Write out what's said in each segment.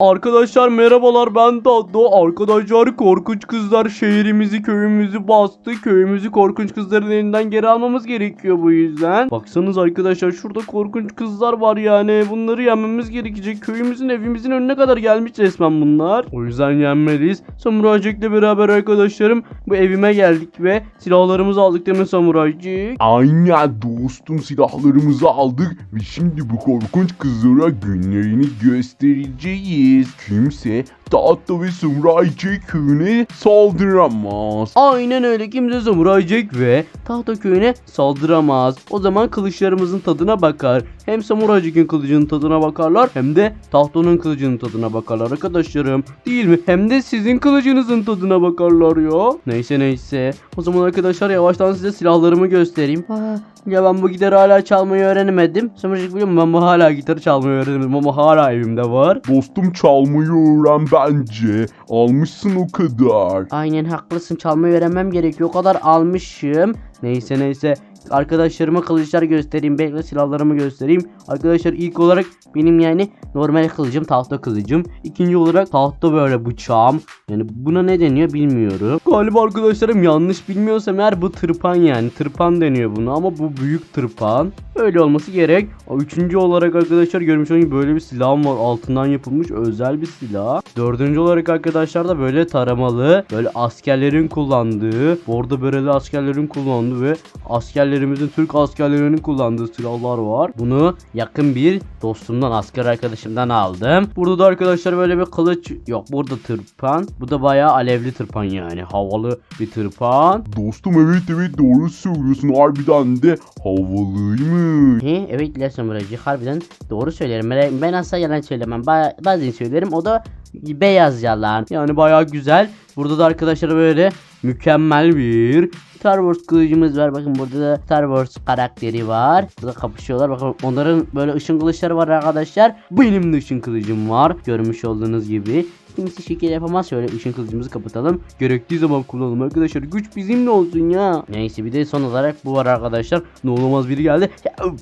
Arkadaşlar merhabalar ben Daddo. Arkadaşlar korkunç kızlar şehrimizi köyümüzü bastı. Köyümüzü korkunç kızların elinden geri almamız gerekiyor bu yüzden. Baksanız arkadaşlar şurada korkunç kızlar var yani. Bunları yenmemiz gerekecek. Köyümüzün evimizin önüne kadar gelmiş resmen bunlar. O yüzden yenmeliyiz. Samuraycık'la beraber arkadaşlarım bu evime geldik ve silahlarımızı aldık değil mi Samuraycık? Aynen dostum silahlarımızı aldık ve şimdi bu korkunç kızlara günlerini göstereceğiz. Kimse Tahta ve Samurai köyüne saldıramaz. Aynen öyle kimse Samuray Jack ve tahta köyüne saldıramaz. O zaman kılıçlarımızın tadına bakar. Hem Samuray Jack'in kılıcının tadına bakarlar hem de tahtanın kılıcının tadına bakarlar arkadaşlarım. Değil mi? Hem de sizin kılıcınızın tadına bakarlar ya. Neyse neyse. O zaman arkadaşlar yavaştan size silahlarımı göstereyim. Aa, ya ben bu gitarı hala çalmayı öğrenemedim. Jack biliyor musun? Ben bu hala gitarı çalmayı öğrenemedim ama hala evimde var. Dostum çalmayı öğren bence. Almışsın o kadar. Aynen haklısın çalmayı öğrenmem gerekiyor. O kadar almışım. Neyse neyse. Arkadaşlarıma kılıçlar göstereyim. Bekle silahlarımı göstereyim. Arkadaşlar ilk olarak benim yani normal kılıcım tahta kılıcım. İkinci olarak tahta böyle bıçağım. Yani buna ne deniyor bilmiyorum. Galiba arkadaşlarım yanlış bilmiyorsam eğer bu tırpan yani. Tırpan deniyor buna ama bu büyük tırpan. Öyle olması gerek. Üçüncü olarak arkadaşlar görmüş olduğunuz böyle bir silahım var. Altından yapılmış özel bir silah. Dördüncü olarak arkadaşlar da böyle taramalı. Böyle askerlerin kullandığı. Bordo bereli askerlerin kullandığı ve askerlerimizin Türk askerlerinin kullandığı silahlar var. Bunu yakın bir dostumdan asker arkadaşımdan aldım. Burada da arkadaşlar böyle bir kılıç yok. Burada tırpan. Bu da bayağı alevli tırpan yani. Havalı bir tırpan. Dostum evet evet doğru söylüyorsun. Harbiden de havalıymış. He, evet La Samuracı harbiden doğru söylerim. Ben, asla yalan söylemem. Ba- bazen söylerim o da beyaz yalan. Yani bayağı güzel. Burada da arkadaşlar böyle mükemmel bir Star Wars kılıcımız var. Bakın burada da Star Wars karakteri var. Burada kapışıyorlar. Bakın onların böyle ışın kılıçları var arkadaşlar. Benim de ışın kılıcım var. Görmüş olduğunuz gibi. Kimse şekil yapamaz. Şöyle ışın kılıcımızı kapatalım. Gerektiği zaman kullanalım arkadaşlar. Güç bizimle olsun ya. Neyse bir de son olarak bu var arkadaşlar. Ne olamaz biri geldi.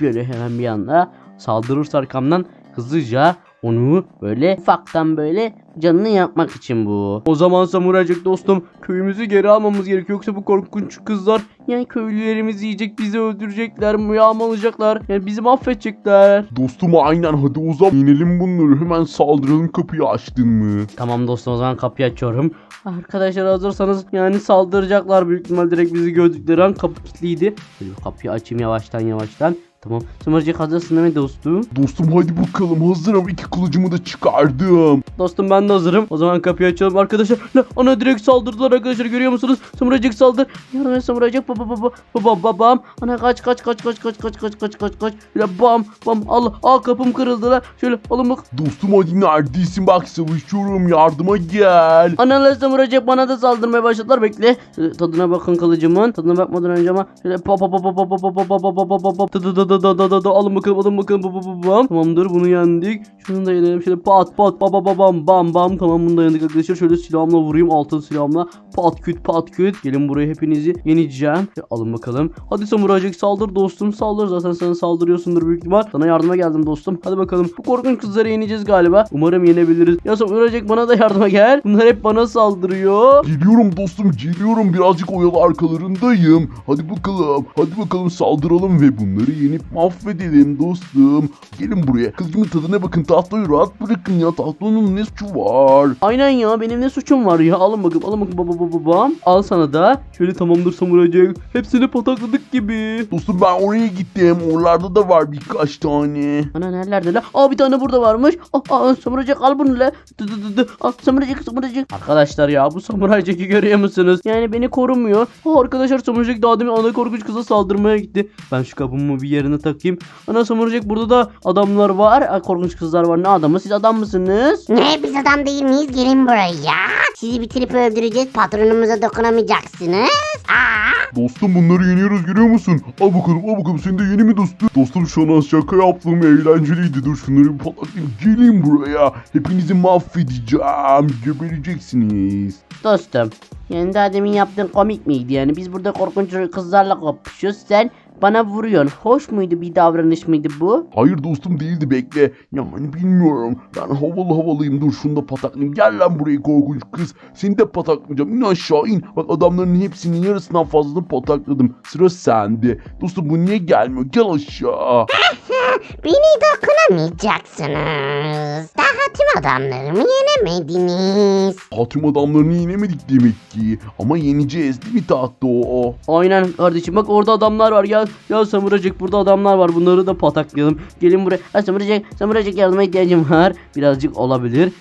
Böyle hemen bir anda saldırırsa arkamdan hızlıca onu böyle ufaktan böyle canını yapmak için bu. O zaman samuracık dostum köyümüzü geri almamız gerekiyor yoksa bu korkunç kızlar yani köylülerimizi yiyecek bizi öldürecekler yağmalayacaklar yani bizi mahvedecekler. Dostum aynen hadi o zaman inelim bunları. Hemen saldıralım kapıyı açtın mı? Tamam dostum o zaman kapıyı açıyorum. Arkadaşlar hazırsanız yani saldıracaklar büyük ihtimal direkt bizi gördükleri an kapı kilitliydi. Şöyle kapıyı açayım yavaştan yavaştan. Tamam. Samurucuk hazırsın değil mi dostum? Dostum hadi bakalım hazırım. İki kılıcımı da çıkardım. Dostum ben de hazırım. O zaman kapıyı açalım arkadaşlar. La, ana direkt saldırdılar arkadaşlar görüyor musunuz? Samuracık saldır. Yardım et Samuracık. Baba baba baba babam. Ana kaç kaç kaç kaç kaç kaç kaç kaç kaç kaç. La bam bam Allah. Aa kapım kırıldı la. Şöyle alın bak. Dostum hadi neredesin bak savaşıyorum yardıma gel. Ana la Samuracık bana da saldırmaya başladılar. Bekle. Tadına bakın kılıcımın. Tadına bakmadan önce ama şöyle pa pa pa pa pa pa pa pa pa pa pa pa pa pa da da da da da alın bakalım alın bakalım bam bam bam. Tamamdır bunu yendik. Şunu da yenelim şöyle pat pat ba ba bam bam bam. Tamam bunu da yendik arkadaşlar. Şöyle silahımla vurayım altın silahımla. Pat küt pat küt. Gelin buraya hepinizi yeneceğim. Alın bakalım. Hadi samuracık saldır dostum saldır. Zaten sen saldırıyorsundur büyük ihtimal. Sana yardıma geldim dostum. Hadi bakalım. Bu korkunç kızları yeneceğiz galiba. Umarım yenebiliriz. Ya samuracık bana da yardıma gel. Bunlar hep bana saldırıyor. Geliyorum dostum geliyorum. Birazcık oyalı arkalarındayım. Hadi bakalım. Hadi bakalım saldıralım ve bunları yenip mahvedelim dostum. Gelin buraya. Kılıcımın tadına bakın. Tahtayı rahat bırakın ya. Tahtanın ne suçu var. Aynen ya. Benim ne suçum var ya? Alın bakalım alın bakalım baba baba babam. Al sana da. Şöyle tamamdır samuracık hepsini patakladık gibi. Dostum ben oraya gittim. Oralarda da var birkaç tane. Ana nerelerde la? Aa bir tane burada varmış. Aa, aa samuracık al bunu la. Dı dı dı dı. Aa samuracık samuracık. Arkadaşlar ya bu samuracık'ı görüyor musunuz? Yani beni korumuyor. Aa, arkadaşlar samuracık daha demin ana korkunç kıza saldırmaya gitti. Ben şu kapımı bir yerine takayım ana samuracık burada da adamlar var korkunç kızlar var ne adamı siz adam mısınız Ne biz adam değil miyiz? Gelin buraya. Sizi bitirip öldüreceğiz. Patronumuza dokunamayacaksınız. Aa, Dostum bunları yeniyoruz görüyor musun? Al bakalım al bakalım sen de yeni mi dostum? Dostum şu an şaka yaptım eğlenceliydi. Dur şunları bir patlatayım. Gelin buraya. Hepinizi mahvedeceğim. Gebereceksiniz. Dostum yani daha demin yaptığın komik miydi yani biz burada korkunç kızlarla kapışıyoruz sen bana vuruyorsun. Hoş muydu bir davranış mıydı bu? Hayır dostum değildi bekle. Yani bilmiyorum. Ben havalı havalıyım. Dur şunu da pataklayayım. Gel lan buraya korkunç kız. Seni de pataklayacağım. İn aşağı in. Bak adamların hepsinin yarısından fazlasını patakladım. Sıra sende. Dostum bu niye gelmiyor? Gel aşağı. Beni dokunamayacaksınız. Daha adamlarımı yenemediniz. Hatım adamlarını yenemedik demek ki. Ama yeneceğiz değil mi tahta o? Aynen kardeşim bak orada adamlar var ya. Ya Samuracık burada adamlar var bunları da pataklayalım. Gelin buraya. Ha, Samuracık, Samuracık yardıma ihtiyacım var. Birazcık olabilir.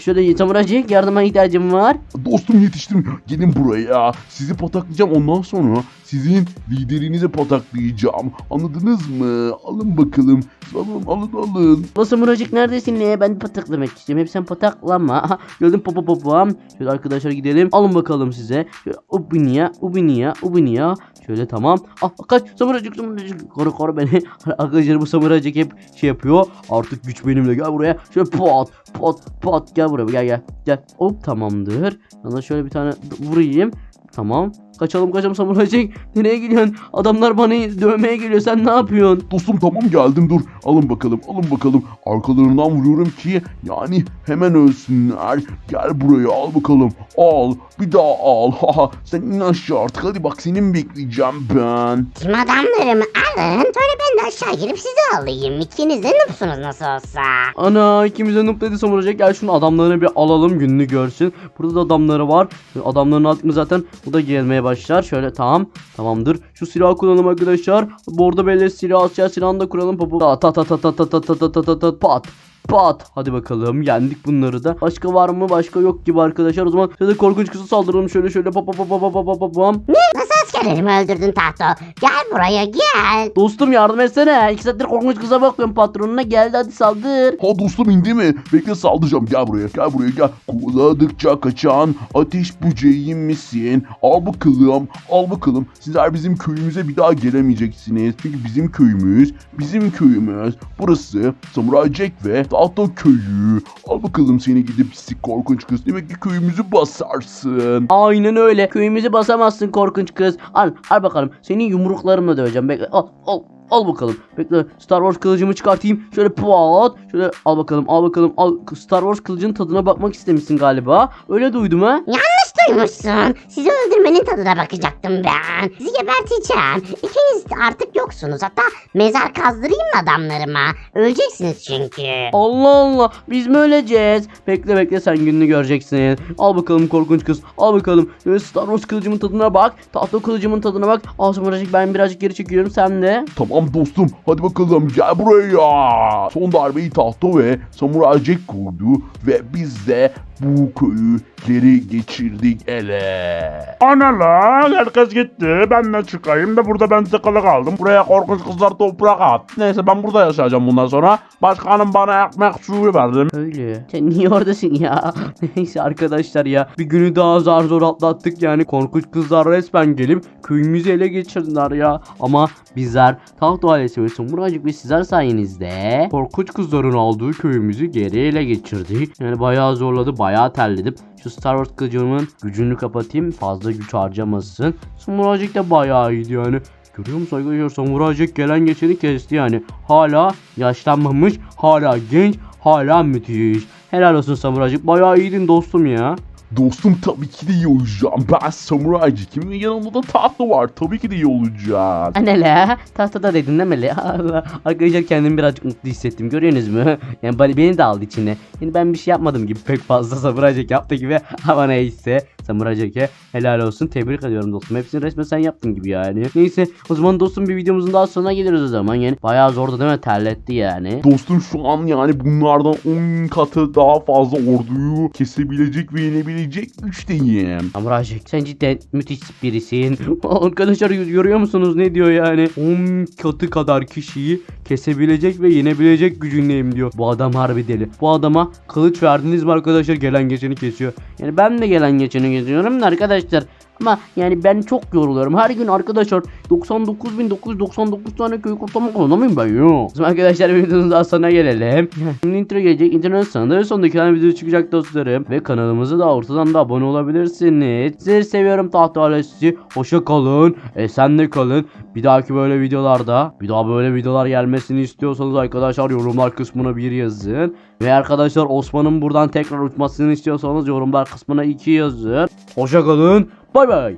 Şöyle Samuracık yardıma ihtiyacım var. Dostum yetiştim. Gelin buraya. Sizi pataklayacağım. Ondan sonra sizin liderinizi pataklayacağım. Anladınız mı? Alın bakalım. Alın alın alın. La Samuracık neredesin ne? Ben pataklamak istiyorum. Hep sen pataklama. Aha, Geldim papa papam. Şöyle arkadaşlar gidelim. Alın bakalım size. Şöyle ubiniya, ubiniya, ubiniya. Şöyle tamam. Ah kaç samuracık samuracık. Koru koru beni. Arkadaşlar bu samuracık hep şey yapıyor. Artık güç benimle gel buraya. Şöyle pat pat pat gel buraya gel gel. Gel. Hop tamamdır. Sana şöyle bir tane vurayım. Tamam. Kaçalım kaçalım samuracık. Nereye gidiyorsun? Adamlar bana dövmeye geliyor. Sen ne yapıyorsun? Dostum tamam geldim dur. Alın bakalım alın bakalım. Arkalarından vuruyorum ki yani hemen ölsünler. Gel buraya al bakalım. Al bir daha al. Haha sen in aşağı artık hadi bak senin bekleyeceğim ben. Tüm adamlarımı alın. Sonra ben de aşağı girip sizi alayım. İkiniz de noobsunuz nasıl olsa. Ana ikimize noob dedi samuracak. Gel şunu adamlarını bir alalım gününü görsün. Burada da adamları var. Adamların aldık mı zaten bu da gelmeye başlar. Şöyle tamam. Tamamdır. Şu silahı kullanalım arkadaşlar. Bordo belli silah silah silahını da kuralım. Papu. Tat tat tat tat tat tat tat tat pat. Pat. Hadi bakalım yendik bunları da. Başka var mı? Başka yok gibi arkadaşlar. O zaman şöyle korkunç kısa saldıralım. Şöyle şöyle pop pop pop pop pop pop pop. Ne? Nasıl askerlerimi öldürdün Tahto? Gel buraya gel. Dostum yardım etsene. İki saattir korkunç kıza bakıyorum patronuna. Geldi hadi saldır. Ha dostum indi mi? Bekle saldıracağım. Gel buraya gel buraya gel. Kovaladıkça kaçan ateş böceği misin? Al bakalım al bakalım. Sizler bizim köyümüze bir daha gelemeyeceksiniz. Çünkü bizim köyümüz bizim köyümüz. Burası Samuray Jack ve Tahta köyü. Al bakalım seni gidip pislik korkunç kız. Demek ki köyümüzü basarsın. Aynen öyle. Köyümüzü basamazsın korkunç kız. Al, al bakalım. Senin yumruklarımla döveceğim. Bekle. Al, al. Al bakalım. Bekle. Star Wars kılıcımı çıkartayım. Şöyle pat. Şöyle al bakalım. Al bakalım. Al. Star Wars kılıcın tadına bakmak istemişsin galiba. Öyle duydum ha. Duymuşsun. Sizi öldürmenin tadına bakacaktım ben. Sizi geberteceğim. İkiniz artık yoksunuz. Hatta mezar kazdırayım mı adamlarıma? Öleceksiniz çünkü. Allah Allah. Biz mi öleceğiz? Bekle bekle sen gününü göreceksin. Al bakalım korkunç kız. Al bakalım. Şöyle Star Wars kılıcımın tadına bak. Tahta kılıcımın tadına bak. Al birazcık ben birazcık geri çekiyorum sen de. Tamam dostum hadi bakalım gel buraya. Son darbeyi tahta ve Samuray Jack koydu ve biz de bu köyü geri geçirdik ele. Ana lan herkes gitti. Ben de çıkayım da burada ben tıkalı kaldım. Buraya korkunç kızlar toprak at. Neyse ben burada yaşayacağım bundan sonra. Başkanım bana ekmek suyu verdi. Öyle. Sen niye oradasın ya? Neyse arkadaşlar ya. Bir günü daha zar zor atlattık yani. Korkunç kızlar resmen gelip köyümüzü ele geçirdiler ya. Ama bizler taht ailesi ve Sumuracık ve sizler sayenizde korkunç kızların aldığı köyümüzü geri ele geçirdik. Yani bayağı zorladı, bayağı terledim. Şu Star Wars kılıcımın gücünü kapatayım. Fazla güç harcamasın. Sumuracık da bayağı iyiydi yani. Görüyor musun arkadaşlar Samuray Jack gelen geçeni kesti yani. Hala yaşlanmamış, hala genç, hala müthiş. Helal olsun Samuray Jack. Bayağı iyiydin dostum ya. Dostum tabii ki de iyi olacağım. Ben Samuray Jack'im ve yanımda da tahta var. Tabii ki de iyi olacağız. Anne la tahtada dedin değil mi la? Allah. Arkadaşlar kendimi birazcık mutlu hissettim görüyorsunuz mu? Yani beni, de aldı içine. Yani ben bir şey yapmadım gibi pek fazla Samuray Jack yaptı gibi ama neyse. Samuray Jack'e helal olsun tebrik ediyorum dostum. Hepsini resmen sen yaptın gibi yani. Neyse o zaman dostum bir videomuzun daha sonuna geliriz o zaman yani. Bayağı zordu değil mi? Terletti yani. Dostum şu an yani bunlardan 10 katı daha fazla orduyu kesebilecek ve yenebilecek güçteyim. Samuray Jack sen cidden müthiş birisin. Arkadaşlar görüyor musunuz ne diyor yani? 10 katı kadar kişiyi kesebilecek ve yenebilecek gücündeyim diyor. Bu adam harbi deli. Bu adama kılıç verdiniz mi arkadaşlar gelen geçeni kesiyor. Yani ben de gelen geçeni kesiyorum da arkadaşlar. Ama yani ben çok yoruluyorum. Her gün arkadaşlar 99.999 tane köy kurtarmak anlamayayım ben ya. Şimdi arkadaşlar videomuzun daha sonuna gelelim. Şimdi intro gelecek. İnternet sonunda ve sonundaki tane video çıkacak dostlarım. Ve kanalımıza da ortadan da abone olabilirsiniz. Sizleri seviyorum tahta ailesi. Hoşça kalın. Esen de kalın. Bir dahaki böyle videolarda bir daha böyle videolar gelmesini istiyorsanız arkadaşlar yorumlar kısmına bir yazın. Ve arkadaşlar Osman'ın buradan tekrar uçmasını istiyorsanız yorumlar kısmına 2 yazın. Hoşça kalın. Bye bye.